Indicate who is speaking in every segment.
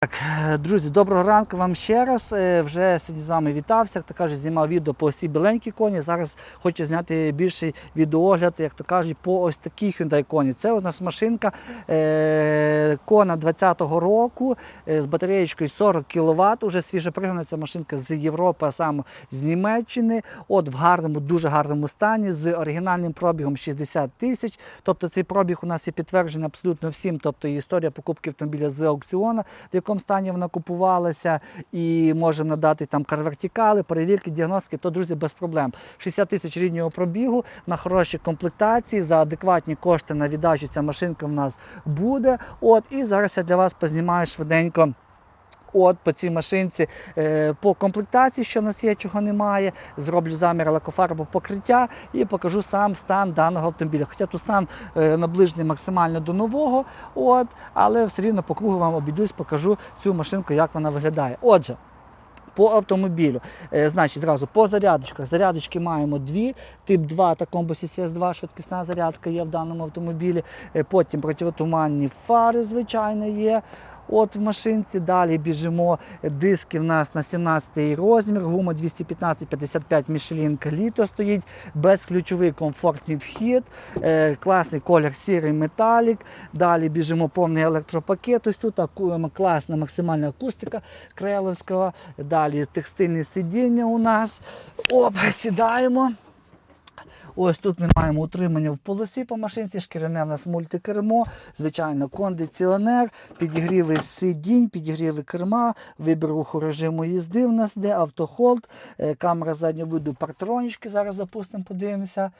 Speaker 1: Так, е, друзі, доброго ранку вам ще раз. Е, Вже сьогодні з вами вітався, як то кажуть, знімав відео по ось цій біленькій коні. Зараз хочу зняти більший відеоогляд, як то кажуть, по ось такій Hyundai коні. Це у нас машинка е, кона 20-го року е, з батареєчкою 40 кВт. Уже свіже пригнана ця машинка з Європи, а саме з Німеччини. От в гарному, дуже гарному стані, з оригінальним пробігом 60 тисяч. Тобто цей пробіг у нас є підтверджений абсолютно всім. Тобто історія покупки автомобіля з аукціону, в якому стані вона купувалася, і можемо надати там карвертикали, перевірки, діагностики, то, друзі, без проблем. 60 тисяч ріднього пробігу на хорошій комплектації, за адекватні кошти на віддачу ця машинка в нас буде. От, і зараз я для вас познімаю швиденько. От по цій машинці е, по комплектації, що в нас є, чого немає. Зроблю замір лакофарбового покриття і покажу сам стан даного автомобіля. Хоча тут стан е, наближений максимально до нового, от, але все рівно по кругу вам обійдусь, покажу цю машинку, як вона виглядає. Отже. По автомобілю, Е, значить, зразу по зарядочках. Зарядочки маємо дві. Тип 2 та комбусі CS2 швидкісна зарядка є в даному автомобілі. Е, Потім противотуманні фари, звичайно, є. От в машинці. Далі біжимо. Диски в нас на 17 розмір, гума 215-55 Michelin літо стоїть, безключовий комфортний вхід, е, класний колір сірий металік. Далі біжимо повний електропакет. Ось тут класна максимальна акустика Креловського. Далі текстильне сидіння у нас. Оп, сідаємо. Ось тут ми маємо утримання в полосі по машинці, шкіряне в нас мультикермо, звичайно, кондиціонер, підігріви сидінь, підігріви керма, вибір руху режиму їзди в нас де, автохолд, е, камера заднього виду, партронічки. Зараз запустимо, подивимося.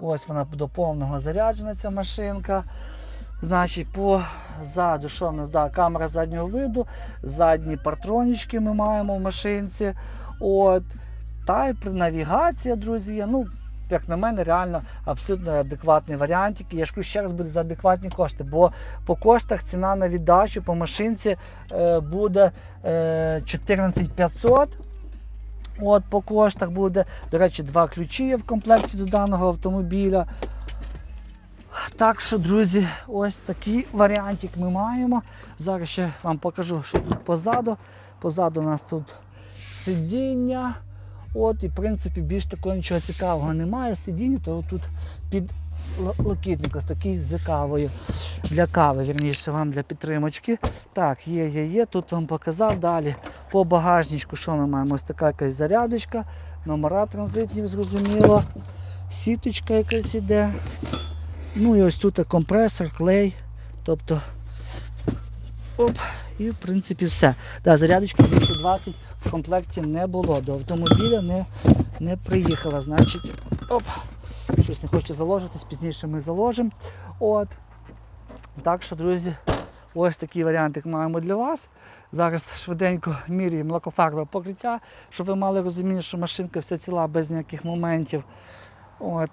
Speaker 1: Ось вона до повного заряджена ця машинка. Значить, позаду, що в нас? Да, камера заднього виду, задні партронічки ми маємо в машинці. От. Тайп, навігація, друзі. Ну, як на мене, реально абсолютно адекватний варіантик. І я ж кажу, ще раз буде за адекватні кошти, бо по коштах ціна на віддачу по машинці е, буде е, 14500. От по коштах буде. До речі, два ключі є в комплекті до даного автомобіля. Так що, друзі, ось такий варіантик ми маємо. Зараз ще вам покажу, що тут позаду. Позаду у нас тут сидіння. От, і в принципі більш такого нічого цікавого немає. Сидіння, то тут під локітник ось такий з кавою. Для кави, вірніше, вам для підтримочки. Так, є, є, є. Тут вам показав. Далі по багажничку, що ми маємо? Ось така якась зарядочка, номера транзитні, зрозуміло. Сіточка якась іде. Ну і ось тут компресор, клей. Тобто. Оп, і в принципі все. Да, зарядочка 220 в комплекті не було. До автомобіля не, не приїхала. Значить, оп, щось не хоче заложитись, пізніше ми заложимо. От. Так що, друзі, ось такий варіантик маємо для вас. Зараз швиденько міряємо лакофарбове покриття, щоб ви мали розуміння, що машинка вся ціла без ніяких моментів. От.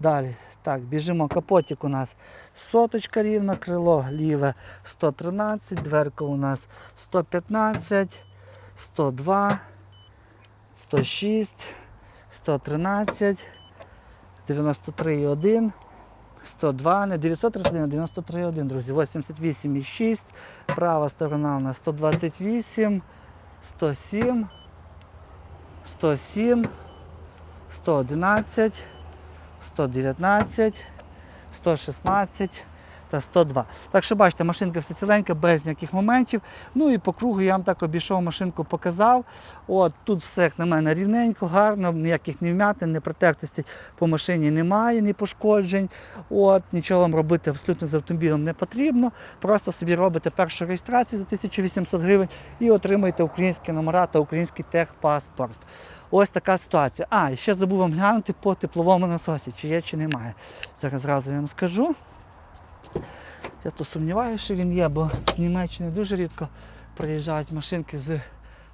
Speaker 1: Далі. Так, біжимо. Капотик у нас соточка рівна, крило ліве 113, дверка у нас 115, 102, 106, 113, 93,1, 102, не 931, 93,1, друзі, 88,6, права сторона у нас 128, 107, 107, 111, 119, 116 та 102. Так що бачите, машинка все ціленька, без ніяких моментів. Ну і по кругу я вам так обійшов машинку, показав. От Тут все, як на мене, рівненько, гарно, ніяких ні вмятин, ні протектностей по машині немає, ні пошкоджень. От, Нічого вам робити абсолютно з автомобілем не потрібно. Просто собі робите першу реєстрацію за 1800 гривень і отримаєте українські номера та український техпаспорт. Ось така ситуація. А, і ще забув вам глянути по тепловому насосі, чи є, чи немає. Зараз зразу я вам скажу. Я то сумніваюся, що він є, бо з Німеччини дуже рідко приїжджають машинки з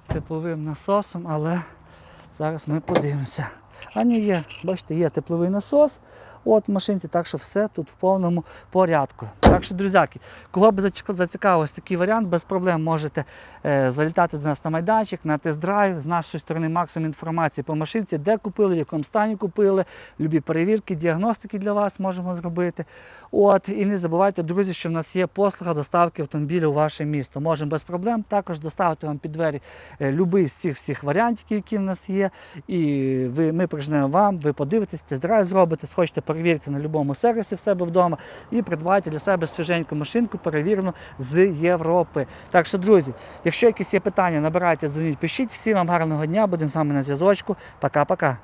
Speaker 1: тепловим насосом, але зараз ми подивимося. А ні, є, бачите, є тепловий насос. От в машинці, так що все тут в повному порядку. Так що, друзяки, кого б зач- зацікавив ось такий варіант, без проблем можете е, залітати до нас на майданчик, на тест-драйв. З нашої сторони максимум інформації по машинці, де купили, в якому стані купили, любі перевірки, діагностики для вас можемо зробити. От, і не забувайте, друзі, що в нас є послуга доставки автомобіля у ваше місто. Можемо без проблем також доставити вам під двері е, любий з цих всіх варіантів, які в нас є. І ви, ми прижнемо вам, ви подивитесь, тест-драйв зробите, схочете перевірити на будь-якому сервісі в себе вдома і придбайте для себе свіженьку машинку, перевірену з Європи. Так що, друзі, якщо якісь є питання, набирайте, дзвоніть, пишіть. Всім вам гарного дня, будемо з вами на зв'язочку. Пока-пока.